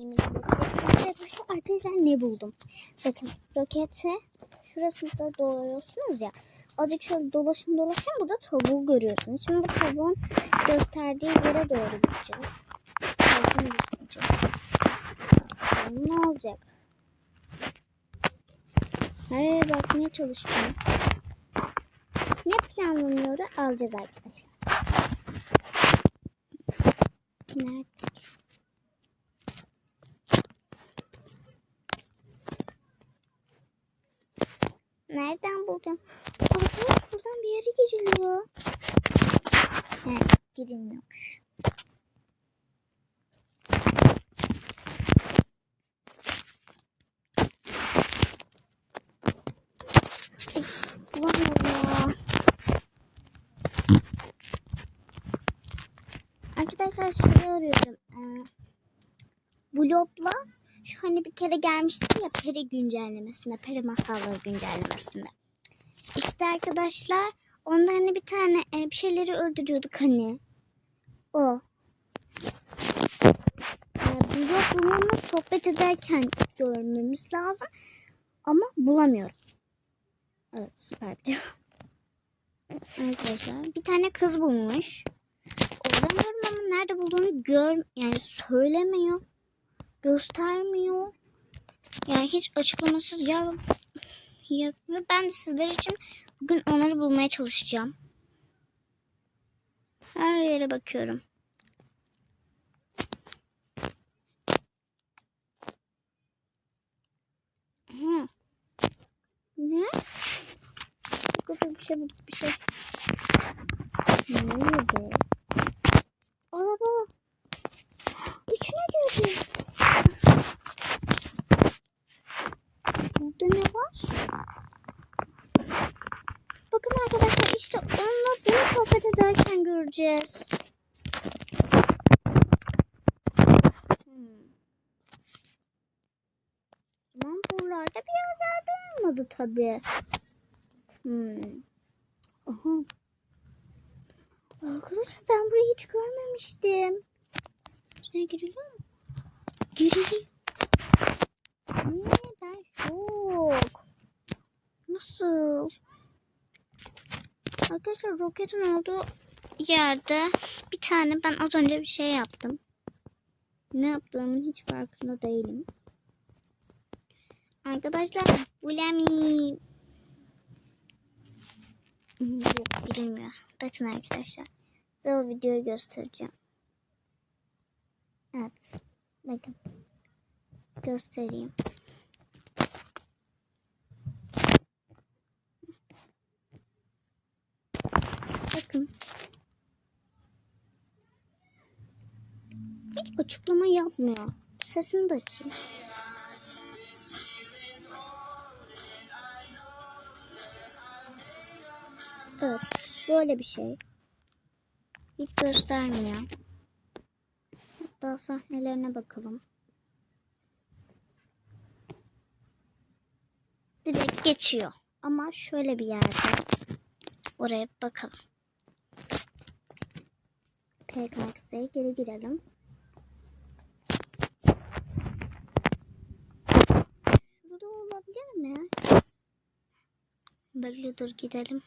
Arkadaşlar arkadaşlar ne buldum? Bakın roketi şurasında dolaşıyorsunuz ya. Azıcık şöyle dolaşın dolaşın burada tavuğu görüyorsunuz. Şimdi bu tavuğun gösterdiği yere doğru gideceğiz. Tavuğun Ne olacak? Nereye bakmaya çalışacağım. Ne planlanıyor alacağız arkadaşlar. Nerede? Nereden bulacağım? Aha buradan bir yere giriliyor. Evet girilmiyormuş. Of bulamıyorum ya. Arkadaşlar şeyi arıyorum. Ee, Blob'la şu hani bir kere gelmişti ya peri güncellemesinde, peri masalları güncellemesinde. İşte arkadaşlar onda hani bir tane e, bir şeyleri öldürüyorduk hani. O. Yani Blog bununla sohbet ederken görmemiz lazım. Ama bulamıyorum. Evet süper cevap. Arkadaşlar bir tane kız bulmuş. Olamıyorum ama nerede bulduğunu gör yani söylemiyor göstermiyor. Yani hiç açıklamasız ya yapmıyor. Ben de sizler için bugün onları bulmaya çalışacağım. Her yere bakıyorum. Hı. Ne? Burada bir şey bir şey. Ne oluyor be? Araba. İçine girdi. Burada ne var? Bakın arkadaşlar işte onunla bunu sohbet ederken göreceğiz. Tamam buralarda bir yerlerde olmadı tabii. Hmm. Aha. Arkadaşlar ben burayı hiç görmemiştim. İçine giriliyor mu? Giriliyor. Ne? Ben şok. Nasıl? Arkadaşlar roketin olduğu yerde bir tane ben az önce bir şey yaptım. Ne yaptığımın hiç farkında değilim. Arkadaşlar bulamıyorum. Yok girilmiyor. Bakın arkadaşlar. Size o videoyu göstereceğim. Evet. Bakın. Göstereyim. Bakın. Hiç açıklama yapmıyor. Sesini de açayım. Evet. Böyle bir şey. Hiç göstermiyor. Hatta sahnelerine bakalım. Direkt geçiyor. Ama şöyle bir yerde. Oraya bakalım. PKX'e geri girelim. Mi? Böyle dur gidelim.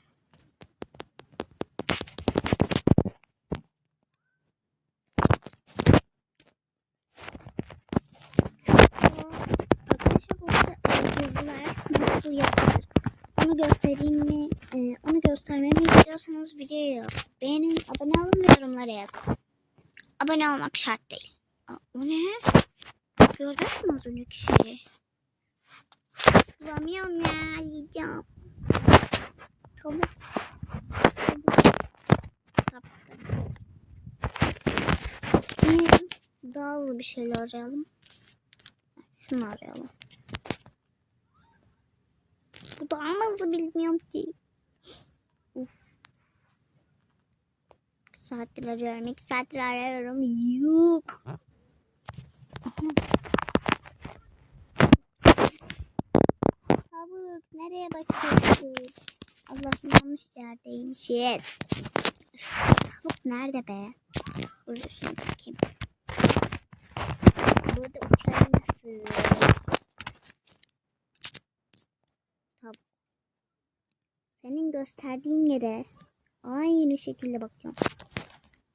Yapılır? Onu göstereyim mi? Ee, onu göstermemi istiyorsanız videoyu beğenin, abone olun ve yorumlara yazın. Abone olmak şart değil. Aa, o ne? Gördün mü az önceki şeyi? Bulamıyorum ya. Yiyeceğim. Yiyelim. Daha hızlı bir şeyler arayalım. Şunu arayalım. Bu da ama hızlı bilmiyorum ki. Uf. İki saattir arıyorum. iki saattir arıyorum. Yok. Yanlış yerdeymişiz. Yok nerede be? Özür şuna bakayım. Burada uçar mısın? Tamam. Senin gösterdiğin yere aynı şekilde bakıyorum.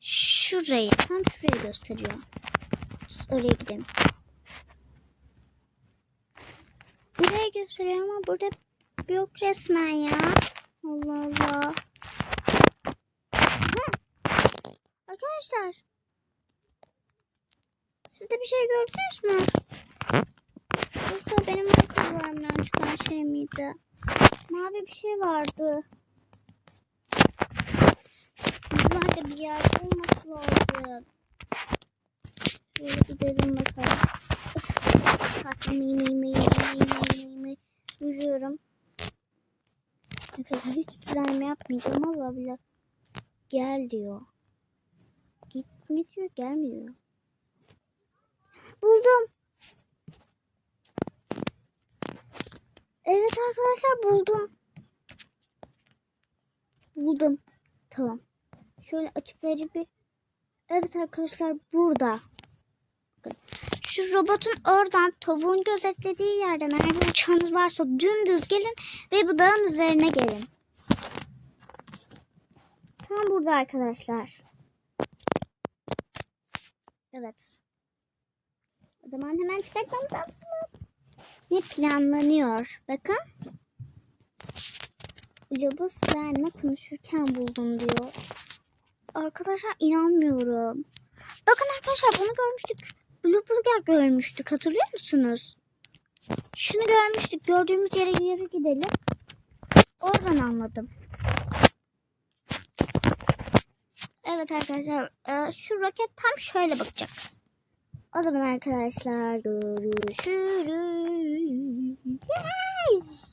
Şurayı, tam şurayı gösteriyor. Öyle gidelim. Buraya gösteriyor ama burada yok resmen ya. Allah Allah. Hı. Arkadaşlar. Siz de bir şey gördünüz mü? Yoksa benim ayakkabılarımdan çıkan şey miydi? Mavi bir şey vardı. Buralarda bir yerde olması lazım. Şöyle gidelim bakalım. Saklı mi mi mi mi mi mi mi yürüyorum. Arkadaşlar hiç düzenleme yapmayacağım. Allah bile gel diyor. Gitme diyor gelmiyor. Buldum. Evet arkadaşlar buldum. Buldum. Tamam. Şöyle açıklayıcı bir... Evet arkadaşlar burada. Bakın. Şu robotun oradan tavuğun gözetlediği yerden eğer bir uçağınız varsa dümdüz gelin ve bu dağın üzerine gelin. Tam burada arkadaşlar. Evet. O zaman hemen çıkartmamız lazım. Ne planlanıyor? Bakın. Lobo sizlerle konuşurken buldum diyor. Arkadaşlar inanmıyorum. Bakın arkadaşlar bunu görmüştük. Blue görmüştük hatırlıyor musunuz? Şunu görmüştük. Gördüğümüz yere geri gidelim. Oradan anladım. Evet arkadaşlar e, şu roket tam şöyle bakacak. O zaman arkadaşlar görüşürüz. Yes!